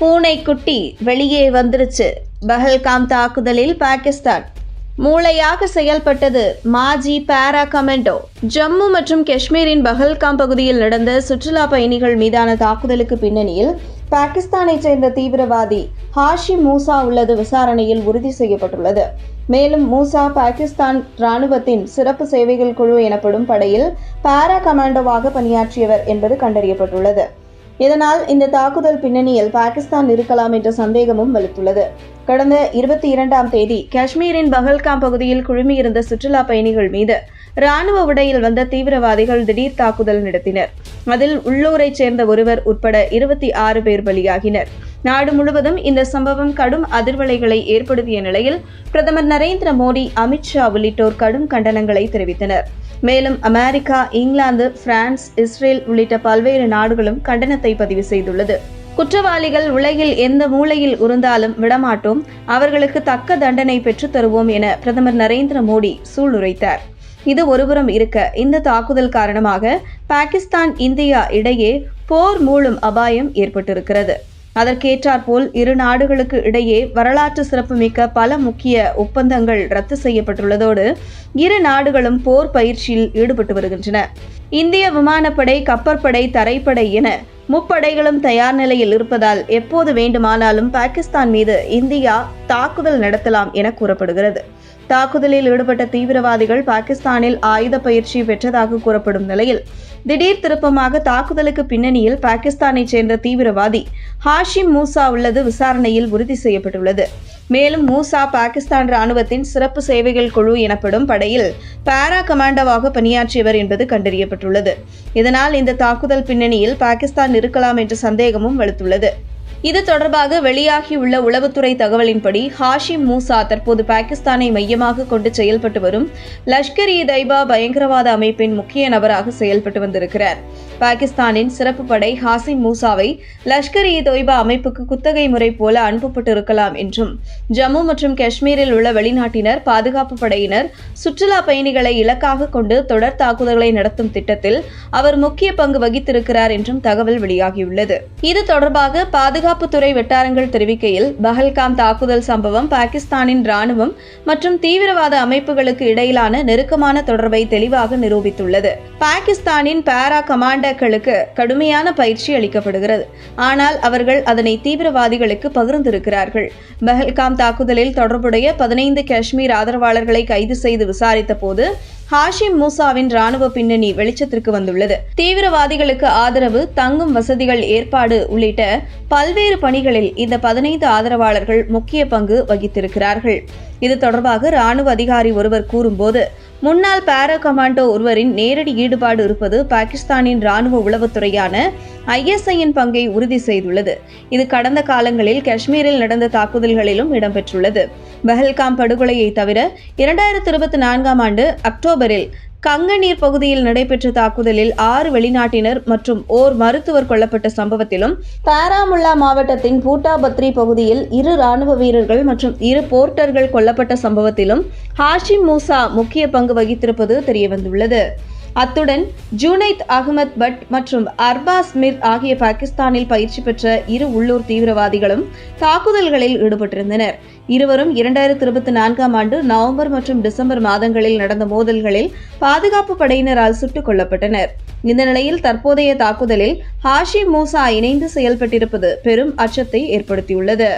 பூனைக்குட்டி வெளியே வந்துருச்சு. பஹல்காம் தாக்குதலில் பாகிஸ்தான். மூளையாக செயல்பட்டது மாஜி பாரா கமெண்டோ. ஜம்மு மற்றும் காஷ்மீரின் பஹல்காம் பகுதியில் நடந்த சுற்றுலா பயணிகள் மீதான தாக்குதலுக்கு பின்னணியில் பாகிஸ்தானைச் சேர்ந்த தீவிரவாதி ஹாஷி மூசா உள்ளது விசாரணையில் உறுதி செய்யப்பட்டுள்ளது. மேலும் மூசா பாகிஸ்தான் ராணுவத்தின் சிறப்பு சேவைகள் குழு எனப்படும் படையில் பாரா கமாண்டோவாக பணியாற்றியவர் என்பது கண்டறியப்பட்டுள்ளது. இதனால் இந்த தாக்குதல் பின்னணியில் பாகிஸ்தான் இருக்கலாம் என்ற சந்தேகமும் வலுத்துள்ளது. கடந்த இருபத்தி இரண்டாம் தேதி காஷ்மீரின் பஹல்காம் பகுதியில் குழுமியிருந்த சுற்றுலா பயணிகள் மீது ராணுவ உடையில் வந்த தீவிரவாதிகள் திடீர் தாக்குதல் நடத்தினர். அதில் உள்ளூரைச் சேர்ந்த ஒருவர் உட்பட இருபத்தி ஆறு பேர் பலியாகினர். நாடு முழுவதும் இந்த சம்பவம் கடும் அதிர்வலைகளை ஏற்படுத்திய நிலையில் பிரதமர் நரேந்திர மோடி அமித்ஷா உள்ளிட்டோர் கடும் கண்டனங்களை தெரிவித்தனர். மேலும் அமெரிக்கா இங்கிலாந்து பிரான்ஸ் இஸ்ரேல் உள்ளிட்ட பல்வேறு நாடுகளும் கண்டனத்தை பதிவு செய்துள்ளது. குற்றவாளிகள் உலகில் எந்த மூலையில் உருந்தாலும் விடமாட்டோம். அவர்களுக்கு தக்க தண்டனை பெற்றுத் தருவோம் என பிரதமர் நரேந்திர மோடி சூளுரைத்தார். இது ஒருபுறம் இருக்க இந்த தாக்குதல் காரணமாக பாகிஸ்தான் இந்தியா இடையே போர் மூழும் அபாயம் ஏற்பட்டிருக்கிறது. அதற்கேற்றாற்போல் இரு நாடுகளுக்கு இடையே வரலாற்று சிறப்புமிக்க பல முக்கிய ஒப்பந்தங்கள் ரத்து செய்யப்பட்டுள்ளதோடு இரு நாடுகளும் போர் பயிற்சியில் ஈடுபட்டு வருகின்றன. இந்திய விமானப்படை கப்பற்படை தரைப்படை என முப்படைகளும் தயார் நிலையில் இருப்பதால் எப்போது வேண்டுமானாலும் பாகிஸ்தான் மீது இந்தியா தாக்குதல் நடத்தலாம் என கூறப்படுகிறது. தாக்குதலில் ஈடுபட்ட தீவிரவாதிகள் பாகிஸ்தானில் ஆயுத பயிற்சி பெற்றதாக கூறப்படும் நிலையில் திடீர் திருப்பமாக தாக்குதலுக்கு பின்னணியில் பாகிஸ்தானைச் சேர்ந்த தீவிரவாதி ஹாஷிம் மூசா உள்ளது விசாரணையில் உறுதி செய்யப்பட்டுள்ளது. மேலும் மூசா பாகிஸ்தான் ராணுவத்தின் சிறப்பு சேவைகள் குழு எனப்படும் படையில் பாரா கமாண்டோவாக பணியாற்றியவர் என்பது கண்டறியப்பட்டுள்ளது. இதனால் இந்த தாக்குதல் பின்னணியில் பாகிஸ்தான் இருக்கலாம் என்ற சந்தேகமும் வலுத்துள்ளது. இது தொடர்பாக வெளியாகியுள்ள உளவுத்துறை தகவலின்படி ஹாஷிம் மூசா தற்போது பாகிஸ்தானை மையமாக கொண்டு செயல்பட்டு வரும் லஷ்கர் இ தைபா பயங்கரவாத அமைப்பின் முக்கிய நபராக செயல்பட்டு வந்திருக்கிறார். பாகிஸ்தானின் சிறப்பு படை ஹாசிம் மூசாவை லஷ்கர் இ தொய்பா அமைப்புக்கு குத்தகை முறை போல அனுப்பப்பட்டிருக்கலாம் என்றும் ஜம்மு மற்றும் காஷ்மீரில் உள்ள வெளிநாட்டினர் பாதுகாப்பு படையினர் சுற்றுலா பயணிகளை இலக்காக கொண்டு தொடர் தாக்குதல்களை நடத்தும் திட்டத்தில் அவர் முக்கிய பங்கு வகித்திருக்கிறார் என்றும் தகவல் வெளியாகியுள்ளது. இது தொடர்பாக பாதுகாப்பு பாதுகாப்புத்துறை வட்டாரங்கள் தெரிவிக்கையில் பஹல்காம் தாக்குதல் சம்பவம் பாகிஸ்தானின் ராணுவம் மற்றும் தீவிரவாத அமைப்புகளுக்கு இடையிலான நெருக்கமான தொடர்பை தெளிவாக நிரூபித்துள்ளது. பாகிஸ்தானின் பாரா கமாண்டர்களுக்கு கடுமையான பயிற்சி அளிக்கப்படுகிறது. ஆனால் அவர்கள் அதனை தீவிரவாதிகளுக்கு பகிர்ந்திருக்கிறார்கள். பஹல்காம் தாக்குதலில் தொடர்புடைய பதினைந்து காஷ்மீர் ஆதரவாளர்களை கைது செய்து விசாரித்த போது ஹாஷிம் மூசாவின் ராணுவ பின்னணி வெளிச்சத்திற்கு வந்துள்ளது. தீவிரவாதிகளுக்கு ஆதரவு தங்கும் வசதிகள் ஏற்பாடு உள்ளிட்ட பல்வேறு பணிகளில் இந்த பதினைந்து ஆதரவாளர்கள் முக்கிய பங்கு வகித்திருக்கிறார்கள். இது தொடர்பாக ராணுவ அதிகாரி ஒருவர் கூறும்போது முன்னாள் பாரா கமாண்டோ ஒருவரின் நேரடி ஈடுபாடு இருப்பது பாகிஸ்தானின் ராணுவ உளவுத்துறையான ஐஎஸ்ஐயின் பங்கை உறுதி செய்துள்ளது. இது கடந்த காலங்களில் காஷ்மீரில் நடந்த தாக்குதல்களிலும் இடம்பெற்றுள்ளது. பஹல்காம் படுகொலையை தவிர இரண்டாயிரத்தி இருபத்தி நான்காம் ஆண்டு அக்டோபரில் கங்கநீர் பகுதியில் நடைபெற்ற தாக்குதலில் ஆறு வெளிநாட்டினர் மற்றும் ஓர் மருத்துவர் கொல்லப்பட்ட சம்பவத்திலும் பாராமுல்லா மாவட்டத்தின் பூட்டாபத்ரி பகுதியில் இரு ராணுவ வீரர்கள் மற்றும் இரு போர்ட்டர்கள் கொல்லப்பட்ட சம்பவத்திலும் ஹாஷிம் மூசா முக்கிய பங்கு வகித்திருப்பது தெரியவந்துள்ளது. அத்துடன் ஜூனைத் அகமத் பட் மற்றும் அர்பாஸ் மிர் ஆகிய பாகிஸ்தானில் பயிற்சி பெற்ற இரு உள்ளூர் தீவிரவாதிகளும் தாக்குதல்களில் ஈடுபட்டிருந்தனர். இருவரும் இரண்டாயிரத்தி இருபத்தி நான்காம் ஆண்டு நவம்பர் மற்றும் டிசம்பர் மாதங்களில் நடந்த மோதல்களில் பாதுகாப்பு படையினரால் சுட்டுக் கொல்லப்பட்டனர். இந்த நிலையில் தற்போதைய தாக்குதலில் ஹாஷி மூசா இணைந்து செயல்பட்டிருப்பது பெரும் அச்சத்தை ஏற்படுத்தியுள்ளது.